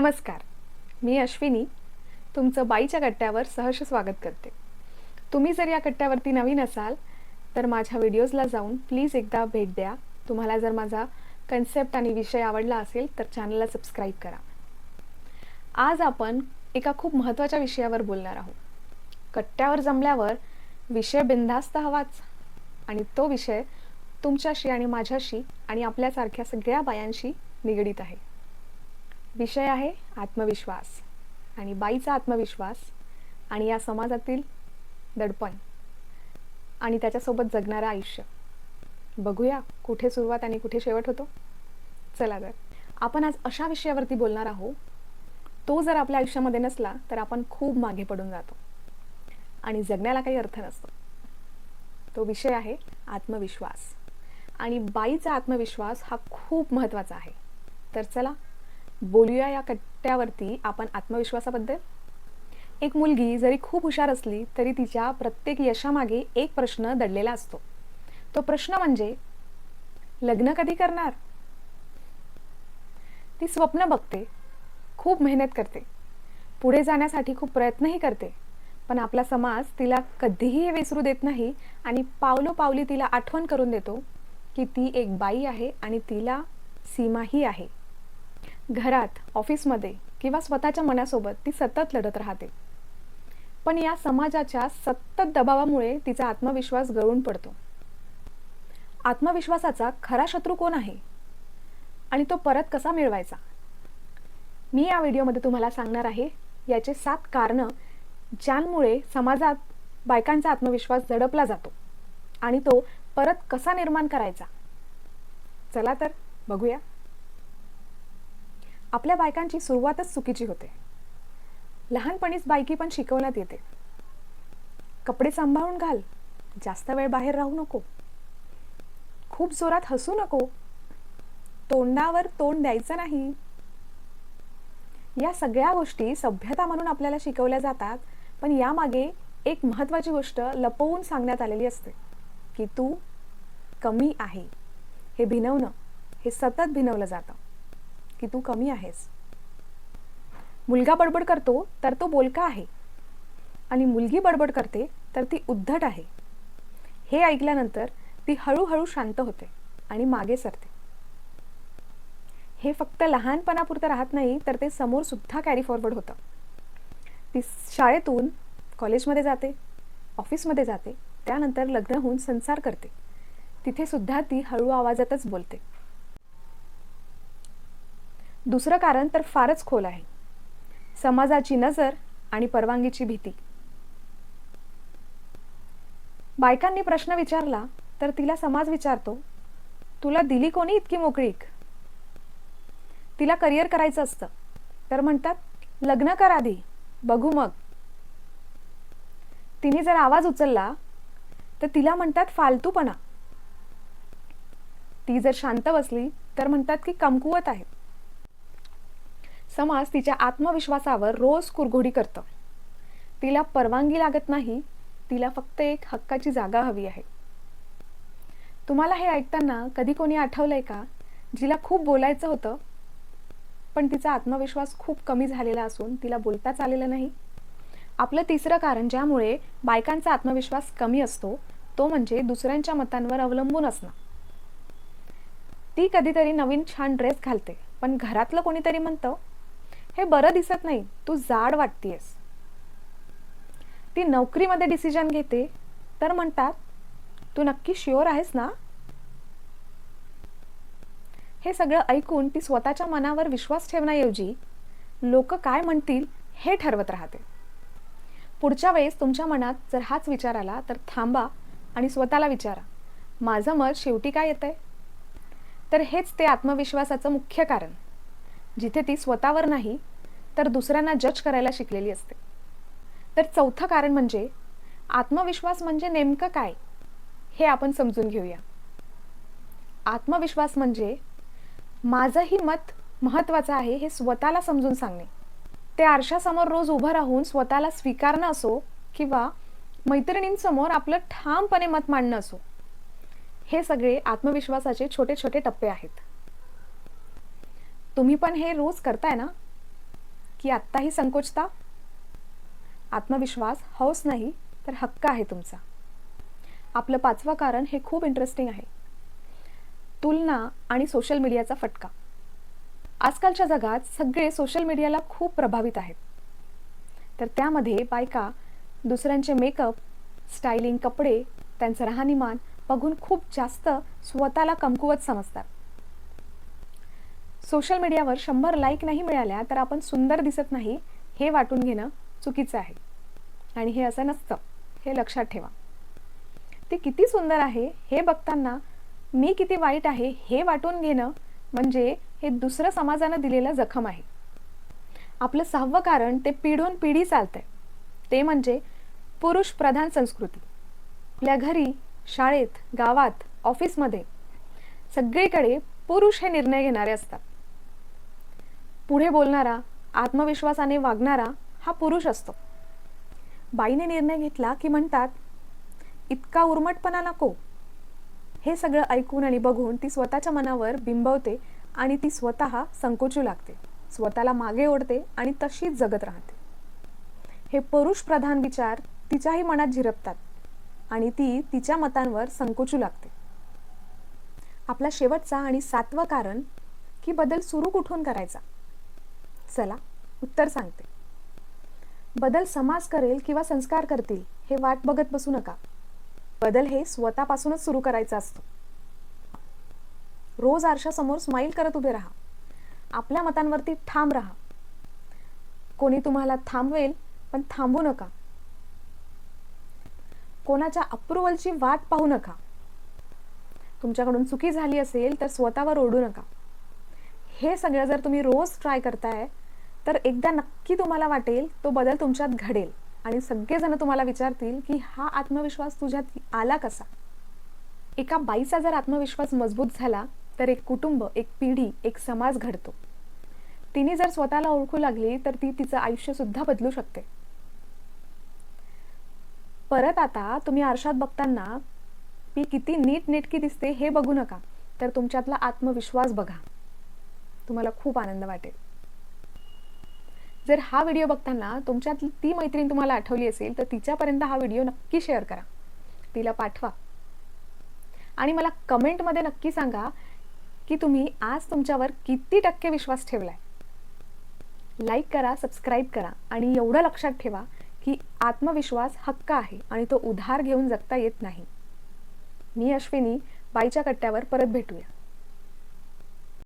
नमस्कार. मी अश्विनी. तुमचं बाईच्या कट्ट्यावर सहर्ष स्वागत करते. तुम्ही जर या कट्ट्यावरती नवीन असाल तर माझ्या व्हिडिओजला जाऊन प्लीज एकदा भेट द्या. तुम्हाला जर माझा कन्सेप्ट आणि विषय आवडला असेल तर चॅनलला सबस्क्राईब करा. आज आपण एका खूप महत्त्वाच्या विषयावर बोलणार आहोत. कट्ट्यावर जमल्यावर विषय बिनधास्त हवाच. आणि तो विषय तुमच्याशी आणि माझ्याशी आणि आपल्यासारख्या सगळ्या बायांशी निगडीत आहे. विषय आहे आत्मविश्वास आणि बाईचा आत्मविश्वास आणि या समाजातील दडपण आणि त्याच्यासोबत जगणारं आयुष्य. बघूया कुठे सुरुवात आणि कुठे शेवट होतो? चला तर. आपण आज अशा विषयावरती बोलणार आहोत. तो जर आपल्या आयुष्यामध्ये नसला तर आपण खूप मागे पडून जातो. आणि जगण्याला काही अर्थ नसतो. तो विषय आहे आत्मविश्वास. आणि बाईचा आत्मविश्वास हा खूप महत्त्वाचा आहे. तर चला बोलूया या कट्ट्यावरती आपण आत्मविश्वासाबद्दल. एक मुलगी जरी खूप हुशार असली तरी तिच्या प्रत्येक यशामागे एक प्रश्न दडलेला असतो. तो प्रश्न म्हणजे लग्न कधी करणार? ती स्वप्न बघते खूप मेहनत करते पुढे जाण्यासाठी खूप प्रयत्नही करते पण आपला समाज तिला कधीही हे विसरू देत नाही आणि पावलोपावली तिला आठवण करून देतो की ती एक बाई आहे आणि तिला सीमाही आहे. घरात ऑफिसमध्ये किंवा स्वतःच्या मनासोबत ती सतत लढत राहते. पण या समाजाच्या सतत दबावामुळे तिचा आत्मविश्वास गळून पडतो. आत्मविश्वासाचा खरा शत्रू कोण आहे? आणि तो परत कसा मिळवायचा? मी या व्हिडिओमध्ये तुम्हाला सांगणार आहे याचे सात कारणं ज्यांमुळे समाजात बायकांचा आत्मविश्वास झडपला जातो आणि तो परत कसा निर्माण करायचा? चला तर बघूया. आपल्या बायकांची सुरुवातच चुकीची होते. लहानपणीच बायकी पण शिकवण्यात येते. कपडे सांभाळून घाल जास्त वेळ बाहेर राहू नको. खूप जोरात हसू नको. तोंडावर तोंड द्यायचं नाही. या सगळ्या गोष्टी सभ्यता म्हणून आपल्याला शिकवल्या जातात पण यामागे एक महत्त्वाची गोष्ट लपवून सांगण्यात आलेली असते की तू कमी आहे. हे भिनवणं हे सतत भिनवलं जातं. की तू कमी आहेस. मुलगा बडबड करतो तर तो बोलका आहे. आणि मुलगी बडबड करते तर ती उद्धट आहे. हे ऐकल्यानंतर ती हळूहळू शांत होते आणि मागे सरते. हे फक्त लहानपणापुरतं राहत नाही तर ते समोर सुद्धा कॅरी फॉरवर्ड होतं. ती शाळेतून कॉलेजमध्ये जाते ऑफिसमध्ये जाते त्यानंतर लग्न होऊन संसार करते. तिथे सुद्धा ती हळू आवाजातच बोलते. दुसरं कारण तर फारच खोल आहे. समाजाची नजर आणि परवानगीची भीती. बायकांनी प्रश्न विचारला तर तिला समाज विचारतो तुला दिली कोणी इतकी मोकळीक तिला करिअर करायचं असतं. तर म्हणतात लग्न कर आधी बघू मग. तिने जर आवाज उचलला तर तिला म्हणतात फालतूपणा. ती जर शांत बसली तर म्हणतात की कमकुवत आहे. समाज तिच्या आत्मविश्वासावर रोज कुरघोडी करतं. तिला परवानगी लागत नाही तिला फक्त एक हक्काची जागा हवी आहे. तुम्हाला हे ऐकताना कधी कोणी आठवलंय का? जिला खूप बोलायचं होतं पण तिचा आत्मविश्वास खूप कमी झालेला असून तिला बोलताच आलेलं नाही. आपलं तिसरं कारण ज्यामुळे बायकांचा आत्मविश्वास कमी असतो तो म्हणजे दुसऱ्यांच्या मतांवर अवलंबून असणं. ती कधीतरी नवीन छान ड्रेस घालते पण घरातलं कोणीतरी म्हणतं हे बरं दिसत नाही तू जाड वाटतेस ती नोकरीमध्ये डिसिजन घेते तर म्हणतात तू नक्की शुअर आहेस ना? हे सगळं ऐकून ती स्वतःच्या मनावर विश्वास ठेवण्याऐवजी लोक काय म्हणतील हे ठरवत राहते. पुढच्या वेळेस तुमच्या मनात जर हाच विचार आला तर थांबा आणि स्वतःला विचारा माझं मत शेवटी काय येतंय? तर हेच ते आत्मविश्वासाचं मुख्य कारण. जिथे ती स्वतःवर नाही तर दुसऱ्यांना जज करायला शिकलेली असते. तर चौथं कारण म्हणजे आत्मविश्वास म्हणजे नेमकं काय? हे आपण समजून घेऊया. आत्मविश्वास म्हणजे माझंही मत महत्वाचं आहे हे स्वतःला समजून सांगणे. ते आरशासमोर रोज उभं राहून स्वतःला स्वीकारणं असो किंवा मैत्रिणींसमोर आपलं ठामपणे मत मांडणं असो. हे सगळे आत्मविश्वासाचे छोटे छोटे टप्पे आहेत. तुम्ही पण हे रोज करताय ना? की आत्ताही संकोचता? आत्मविश्वास हौस नाही तर हक्क आहे तुमचा. आपलं पाचवं कारण हे खूप इंटरेस्टिंग आहे. तुलना आणि सोशल मीडियाचा फटका. आजकालच्या जगात सगळे सोशल मीडियाला खूप प्रभावित आहेत. तर त्यामध्ये बायका दुसऱ्यांचे मेकअप स्टायलिंग कपडे त्यांचं राहणीमान बघून खूप जास्त स्वतःला कमकुवत समजतात. सोशल मीडियावर शंभर लाईक नाही मिळाल्या तर आपण सुंदर दिसत नाही हे वाटून घेणं चुकीचं आहे. आणि हे असं नसतं हे लक्षात ठेवा. ते किती सुंदर आहे हे बघताना मी किती वाईट आहे हे वाटून घेणं म्हणजे हे दुसरं समाजानं दिलेलं जखम आहे. आपलं सहावं कारण ते पिढून पिढी चालतंय. ते म्हणजे पुरुष प्रधान संस्कृती. आपल्या घरी शाळेत गावात ऑफिसमध्ये सगळीकडे पुरुष हे निर्णय घेणारे असतात. पुढे बोलणारा आत्मविश्वासाने वागणारा हा पुरुष असतो. बाईने निर्णय घेतला की म्हणतात इतका उर्मटपणा नको. हे सगळं ऐकून आणि बघून ती स्वतःच्या मनावर बिंबवते आणि ती स्वतः संकोचू लागते. स्वतःला मागे ओढते आणि तशीच जगत राहते. हे पुरुष प्रधान विचार तिच्याही मनात झिरपतात आणि ती तिच्या मतांवर संकोचू लागते. आपला शेवटचा आणि सातवं कारण की बदल सुरू कुठून करायचा? चला उत्तर सांगते. बदल समाज करेल किंवा संस्कार करतील हे वाट बघत बसू नका. बदल हे स्वतःपासूनच सुरू करायचा असतो. रोज आरशासमोर स्माईल करत उभे राहा. आपल्या मतांवरती ठाम राहा. कोणी तुम्हाला थांबवेल पण थांबू नका. कोणाच्या अप्रुव्हलची वाट पाहू नका. तुमच्याकडून चुकी झाली असेल तर स्वतःवर ओढू नका. हे सगळं जर तुम्ही रोज ट्राय करताय तर एकदा नक्की तुम्हाला वाटेल तो बदल तुमच्यात घडेल. आणि सगळेजण तुम्हाला विचारतील की हा आत्मविश्वास तुझ्यात आला कसा? एका बाईचा जर आत्मविश्वास मजबूत झाला तर एक कुटुंब एक पिढी एक समाज घडतो. तिने जर स्वतःला ओळखू लागली तर ती तिचं आयुष्य सुद्धा बदलू शकते. परत आता तुम्ही आरशात बघताना मी किती नीट नेटकी दिसते हे बघू नका तर तुमच्यातला आत्मविश्वास बघा. तुम्हाला खूप आनंद वाटेल. जर हा व्हिडिओ बघताना तुमच्यात ती मैत्रीण तुम्हाला आठवली असेल तर तिच्यापर्यंत हा व्हिडिओ नक्की शेअर करा. तिला पाठवा. आणि मला कमेंटमध्ये नक्की सांगा की तुम्ही आज तुमच्यावर किती टक्के विश्वास ठेवलाय. लाईक करा सबस्क्राईब करा आणि एवढं लक्षात ठेवा की आत्मविश्वास हक्क आहे आणि तो उधार घेऊन जगता येत नाही. मी अश्विनी बाईच्या कट्ट्यावर परत भेटूया.